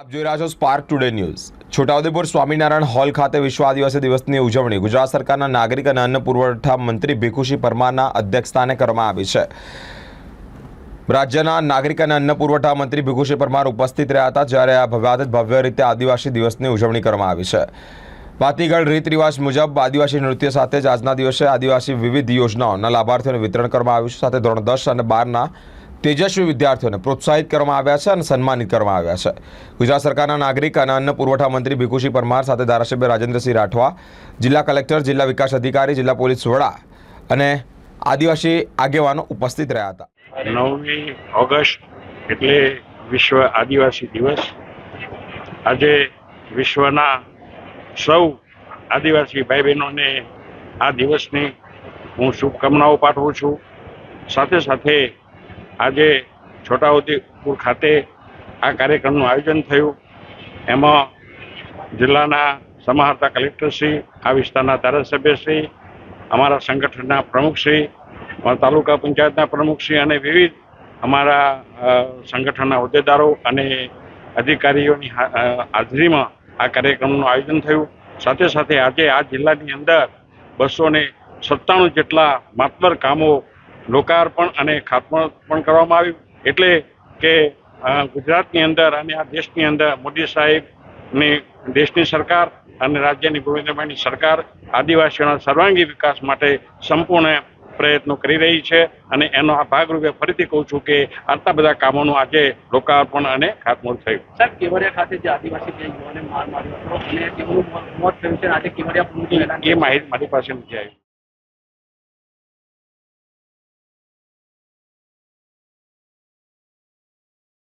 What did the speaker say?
આપ જોઈ રહ્યા છો spark today news Chhota Udepur Swaminarayan hall ખાતે વિશ્વ આદિવાસી દિવસની ઉજવણી. ગુજરાત સરકારના નાગરિક અને અન્ન પુરવઠા મંત્રી ભીખુસિંહ પરમારના અધ્યક્ષસ્થાને કરવામાં આવી છે. રાજ્યના નાગરિક અને અન્ન પુરવઠા મંત્રી ભીખુસિંહ પરમાર ઉપસ્થિત રહ્યા હતા જ્યારે આ ભવ્યાત ભવ્ય રીતે આદિવાસી દિવસની ઉજવણી કરવામાં આવી છે. પાતીગઢ રીત રિવાજ મુજબ આદિવાસી નૃત્ય સાથે જ આજના દિવસે આદિવાસી વિવિધ યોજનાઓના લાભાર્થીઓને વિતરણ કરવામાં આવ્યું છે. સાથે ધોરણ દસ અને બારના તેજસ્વી વિદ્યાર્થીઓને પ્રોત્સાહિત કરવામાં આવ્યા છે અને સન્માનિત કરવામાં આવ્યા છે. ગુજરાત સરકારના નાગરિક અને અન્ન પુરવઠા મંત્રી ભીખુસિંહ પરમાર સાથે ધારાસભ્ય રાજેન્દ્રસિંહ રાઠવા, જિલ્લા કલેક્ટર, જિલ્લા વિકાસ અધિકારી, જિલ્લા પોલીસ વડા અને આદિવાસી આગેવાનો ઉપસ્થિત રહ્યા હતા. નવમી ઓગસ્ટ એટલે વિશ્વ આદિવાસી દિવસ. આજે વિશ્વના સૌ આદિવાસી ભાઈ બહેનોને આ દિવસની હું શુભકામનાઓ પાઠવું છું. સાથે સાથે આજે છોટાઉદેપુર ખાતે આ કાર્યક્રમનું આયોજન થયું. એમાં જિલ્લાના સમાહર્તા કલેક્ટરશ્રી આ વિસ્તારના ધારાસભ્યશ્રી અમારા સંગઠનના પ્રમુખશ્રી તાલુકા પંચાયતના પ્રમુખશ્રી અને વિવિધ અમારા સંગઠનના હોદ્દેદારો અને અધિકારીઓની હાજરીમાં આ કાર્યક્રમનું આયોજન થયું. સાથે સાથે આજે આ જિલ્લાની અંદર બસો ને સત્તાણું જેટલા માતબર કામો લોકાર્પણ અને ખાતમુહૂર્ત પણ કરવામાં આવ્યું. એટલે કે ગુજરાતની અંદર અને આ દેશની અંદર મોદી સાહેબની દેશની સરકાર અને રાજ્યની ભૂમિભાઈની સરકાર આદિવાસીઓના સર્વાંગી વિકાસ માટે સંપૂર્ણ પ્રયત્નો કરી રહી છે અને એનો આ ભાગરૂપે ફરીથી કહું છું કે આટલા બધા કામોનું આજે લોકાર્પણ અને ખાતમુહૂર્ત થયું. સાહેબ કેવડિયા ખાતે જે આદિવાસી જે યુવાને માર માર્યો હતો અને તેમનું મોત- થયું છે આજે કેવડિયા એ માહિતી મારી પાસે નથી આવી.